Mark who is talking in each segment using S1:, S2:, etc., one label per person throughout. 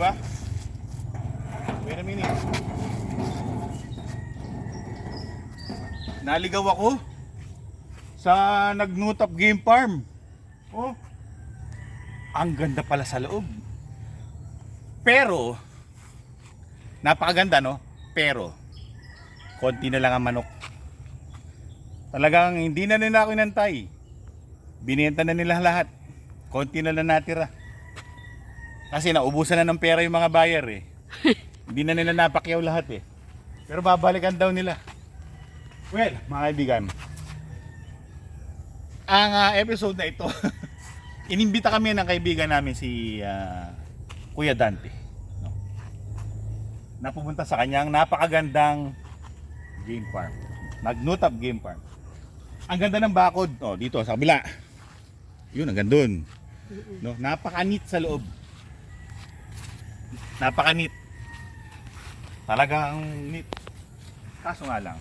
S1: ba? Wait a minute. Naligaw ako sa Nagnutap Game Farm. Oh. Ang ganda pala sa loob. Pero napakaganda no? Pero konti na lang ang manok. Talagang hindi na nila ako inantay. Binenta na nila lahat. Konti na lang natira. Kasi naubusan na ng pera yung mga buyer eh. hindi na nila napakyaw lahat eh. Pero babalikan daw nila. Well, mga kaibigan. Ang ah, episode na ito, inimbita kami ng kaibigan namin si ah, Kuya Dante. No? Napupunta sa kanyang napakagandang game farm. Nagnutap game farm. Ang ganda ng bakod. Oh, dito sa kabila. Yun, ang gandun. No, napakanit sa loob. Napakanit. Talagang neat. Kaso nga lang,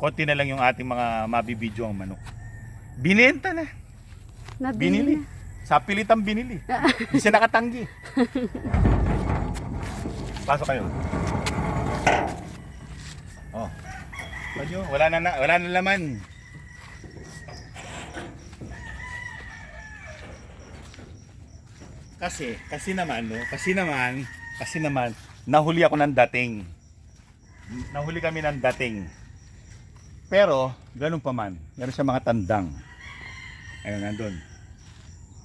S1: konti na lang yung ating mga mabibidyo ang manok. Binenta na.
S2: Nabili
S1: Binili.
S2: na.
S1: Sa pilitang binili. Hindi siya nakatanggi. Pasok kayo. Oh. Wala na, na wala na laman. Kasi, kasi naman, no? Kasi naman, kasi naman, nahuli ako ng dating. Nahuli kami ng dating. Pero, ganun pa man, meron siya mga tandang. Ayun, nandun.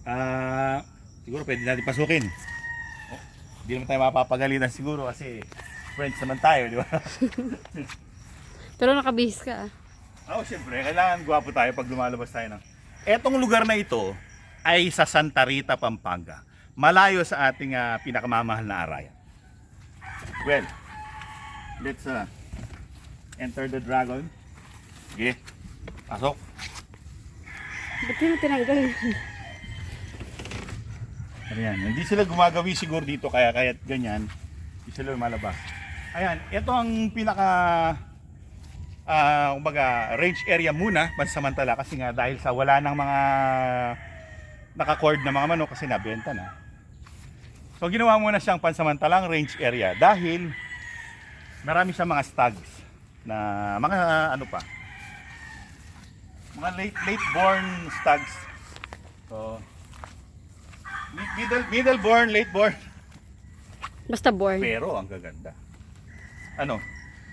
S1: Ah, siguro pwede natin pasukin. Oh, Hindi naman tayo mapapagalitan siguro kasi friends naman tayo, di ba?
S2: Pero nakabihis ka ah.
S1: Oo, oh, syempre, kailangan gwapo tayo pag lumalabas tayo ng... Etong lugar na ito ay sa Santa Rita, Pampanga. Malayo sa ating ah, pinakamamahal na arayan. Well, let's uh, enter the dragon. Sige, pasok.
S2: Ba't yun tinanggal?
S1: Ayan, hindi sila gumagawi siguro dito kaya kaya ganyan, hindi sila lumalabas. Ayan, ito ang pinaka ah kumbaga range area muna pansamantala kasi nga dahil sa wala ng mga naka-cord na mga manok kasi nabenta na. So ginawa muna siyang pansamantalang range area dahil marami siyang mga stags na mga ano pa mga late late born stags. So middle middle born, late born
S2: Basta born.
S1: pero ang gaganda. Ano?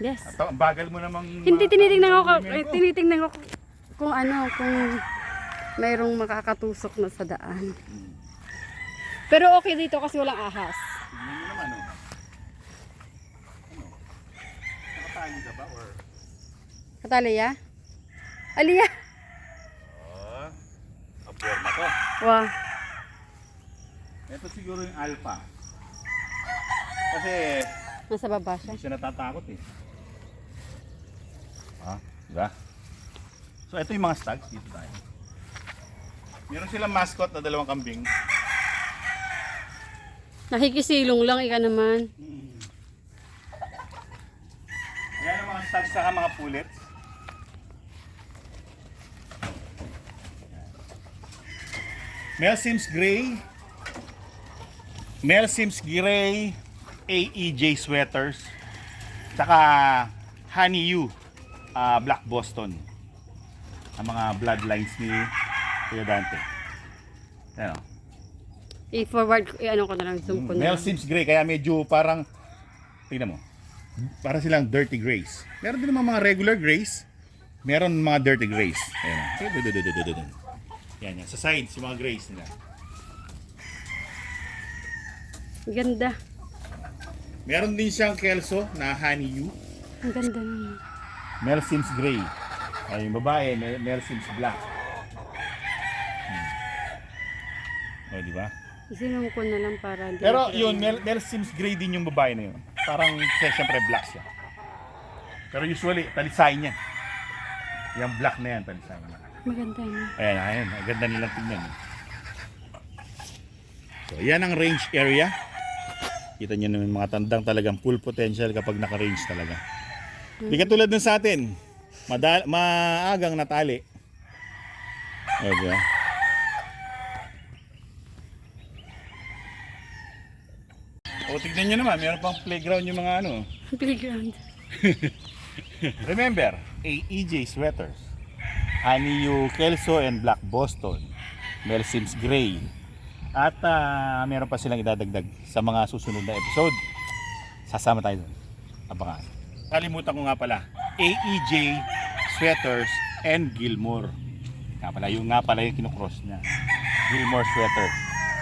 S2: Yes.
S1: At ang bagal mo namang
S2: Hindi tinitingnan ko, ka- eh, tinitingnan ko kung ano, kung mayroong makakatusok na sa daan. Pero okay dito kasi walang ahas.
S1: Tingnan mo naman, oh. Ano? Nakatali ka ba or
S2: Kataliya? Aliya?
S1: Oh, aborma to.
S2: Wow.
S1: Ito siguro yung alpha. Kasi
S2: Nasa baba siya.
S1: hindi siya natatakot eh. Ah, diba? So ito yung mga stags dito tayo. Meron silang mascot na dalawang kambing.
S2: Nakikisilong lang, ika naman.
S1: Yan ang mga stags mga pullets. Mel Sims Gray. Mel Sims Gray. AEJ Sweaters. Saka Honey U. ah, Black Boston. Ang mga bloodlines ni Kuya Dante. Yan o.
S2: I-forward, i-ano ko na lang, zoom ko na
S1: Mel
S2: lang.
S1: Sims Gray, kaya medyo parang, tingnan mo, para silang dirty grays. Meron din naman mga regular grays, meron mga dirty grays. Ayan. Dududududududun. Yan, yan. Sa sides, yung mga grays nila.
S2: Ganda.
S1: Meron din siyang kelso na honey you.
S2: Ang ganda naman.
S1: Mel Sims Gray. Ay, yung babae, Mel, Mel Sims Black. Hmm. O, di ba?
S2: Isinong ko na lang para hindi
S1: Pero yun, Mel, Mel Sims Gray din yung babae na yun. Parang siya siyempre black siya. Pero usually, talisay niya. Yung black na yan, talisay niya.
S2: Maganda yun.
S1: Ayan, ayan. Ang ganda nilang tingnan. eh. So, yan ang range area. Kita nyo naman mga tandang talagang full potential kapag naka-range talaga. Hindi katulad dun sa atin. Madal maagang natali. O, di ba? O, tignan nyo naman, meron pang playground yung mga ano.
S2: Playground.
S1: Remember, AEJ Sweaters, Honeydew Kelso and Black Boston, Mel Sims Gray. At ah, meron pa silang idadagdag sa mga susunod na episode. Sasama tayo doon. Abangan. Kalimutan ko nga pala, AEJ Sweaters and Gilmore. Nga pala, yung nga pala yung kinukross niya. Gilmore Sweater.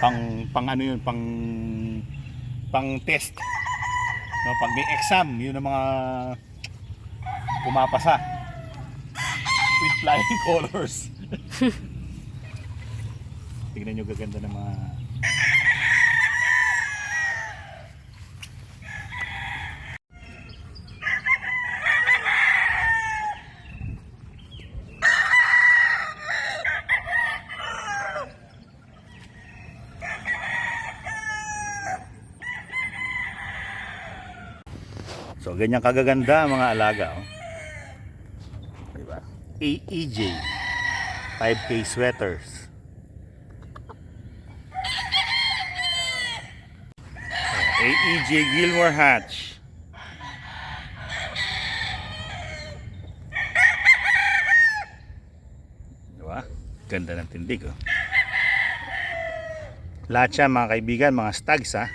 S1: Pang, pang ano yun, pang pang test. No, pag may exam, yun ang mga pumapasa with flying colors. Tingnan nyo gaganda ng mga So ganyan kagaganda mga alaga oh. Diba? AEJ 5K sweaters. AEJ Gilmore Hatch. Diba? Ganda ng tindig oh. Lahat siya mga kaibigan, mga stags ha.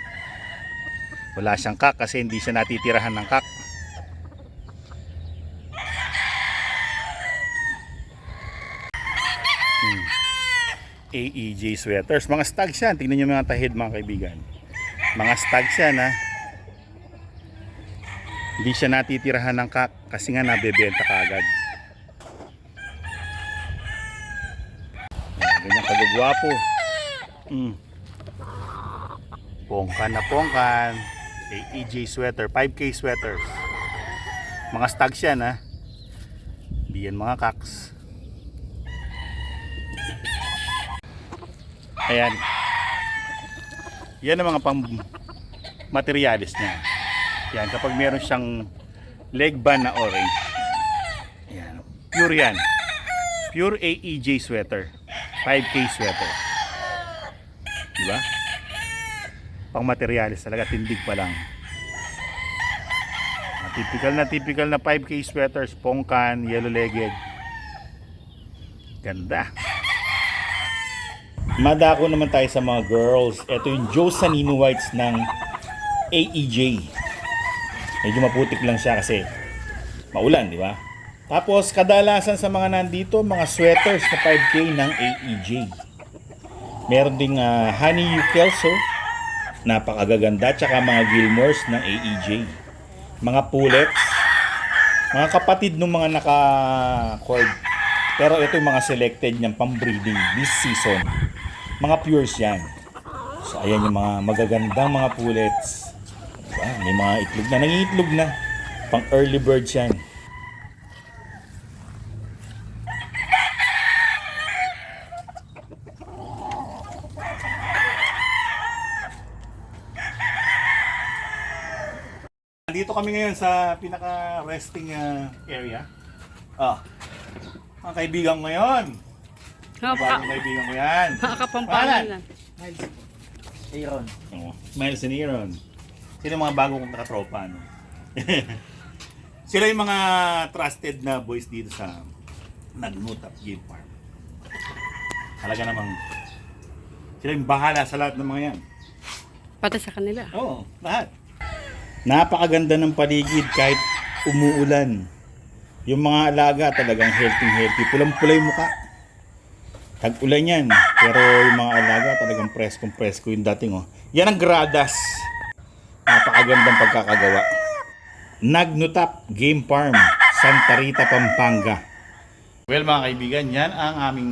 S1: Wala siyang kak kasi hindi siya natitirahan ng kak. Hmm. AEJ sweaters. Mga stags yan. Tingnan nyo mga tahid mga kaibigan. Mga stags yan ha. Hindi siya natitirahan ng kak kasi nga nabebenta ka agad. Ayan, Ganyan kagagwapo. Mm. Pongkan na pongkan. AEJ sweater. 5K sweaters. Mga stags yan ha. Hindi yan mga kaks. Ayan. Yan ang mga pang materialis niya. Yan, kapag meron siyang leg band na orange. Yan. Pure yan. Pure AEJ sweater. 5K sweater. Diba? Pang materialis talaga, tindig pa lang. Typical na typical na 5K sweaters, pongkan, yellow legged. Ganda. Madako naman tayo sa mga girls. Ito yung Joe Sanino Whites ng AEJ. Medyo maputik lang siya kasi maulan, di ba? Tapos kadalasan sa mga nandito, mga sweaters na 5K ng AEJ. Meron ding uh, Honey Kelso, napakagaganda, tsaka mga Gilmores ng AEJ. Mga pullets, mga kapatid ng mga naka-cord. Pero ito yung mga selected niyang pang-breeding this season. Mga pures yan. So ayan yung mga magagandang mga pullets. May mga itlog na, nangiitlog na. Pang early birds yan. Dito kami ngayon sa pinaka-resting uh, area. Ah, ang kaibigan ko ngayon.
S2: Oh,
S1: Bagong kaibigan ko yan.
S2: Mga kapampangan lang.
S3: Aaron.
S1: Oh, Miles and Aaron. Sila yung mga bago kong nakatropa, no? Sila yung mga trusted na boys dito sa Nagnutap Game Farm. Talaga namang sila yung bahala sa lahat ng mga yan.
S2: Pati sa kanila.
S1: Oo, lahat. Napakaganda ng paligid kahit umuulan. Yung mga alaga talagang healthy healthy. Pulang-pula yung mukha. Tag-ulan yan. Pero yung mga alaga talagang preskong presko yung dating oh. Yan ang gradas. Napakagandang pagkakagawa. Nagnutap Game Farm, Santa Rita, Pampanga. Well mga kaibigan, yan ang aming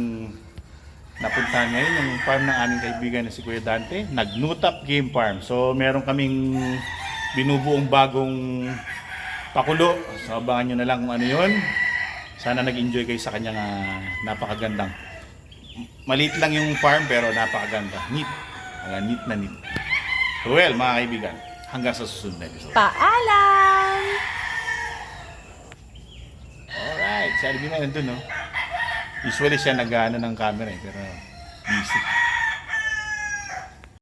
S1: napuntahan ngayon, yung farm ng aming kaibigan na si Kuya Dante, Nagnutap Game Farm. So meron kaming binubuong bagong pakulo. So abangan nyo na lang kung ano yun. Sana nag-enjoy kayo sa kanyang ah, napakagandang. Maliit lang yung farm pero napakaganda. Neat. Mga neat na neat. So well mga kaibigan, hanggang sa susunod na episode.
S2: Paalam!
S1: Alright, si Alvin na nandun, no? Usually siya nag-ano ng camera eh, pero busy.